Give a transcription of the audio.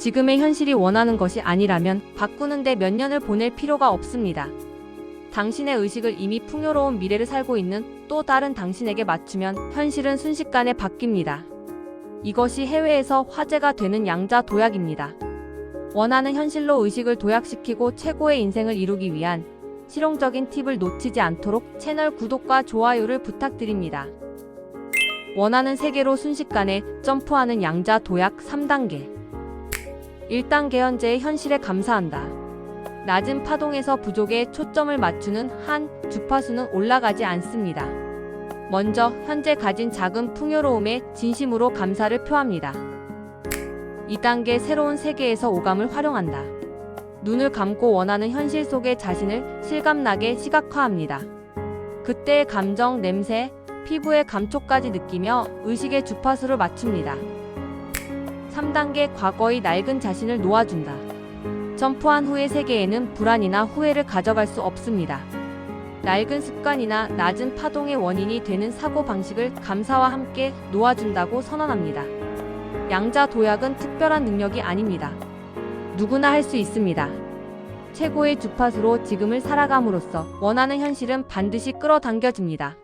지금의 현실이 원하는 것이 아니라면 바꾸는데 몇 년을 보낼 필요가 없습니다. 당신의 의식을 이미 풍요로운 미래를 살고 있는 또 다른 당신에게 맞추면 현실은 순식간에 바뀝니다. 이것이 해외에서 화제가 되는 양자 도약입니다. 원하는 현실로 의식을 도약시키고 최고의 인생을 이루기 위한 실용적인 팁을 놓치지 않도록 채널 구독과 좋아요를 부탁드립니다. 원하는 세계로 순식간에 점프하는 양자 도약 3단계. 1단계 현재의 현실에 감사한다. 낮은 파동에서 부족에 초점을 맞추는 한 주파수는 올라가지 않습니다. 먼저 현재 가진 작은 풍요로움에 진심으로 감사를 표합니다. 2단계 새로운 세계에서 오감을 활용한다. 눈을 감고 원하는 현실 속의 자신을 실감나게 시각화합니다. 그때의 감정, 냄새, 피부의 감촉까지 느끼며 의식의 주파수를 맞춥니다. 3단계 과거의 낡은 자신을 놓아준다. 점프한 후의 세계에는 불안이나 후회를 가져갈 수 없습니다. 낡은 습관이나 낮은 파동의 원인이 되는 사고 방식을 감사와 함께 놓아준다고 선언합니다. 양자 도약은 특별한 능력이 아닙니다. 누구나 할 수 있습니다. 최고의 주파수로 지금을 살아감으로써 원하는 현실은 반드시 끌어당겨집니다.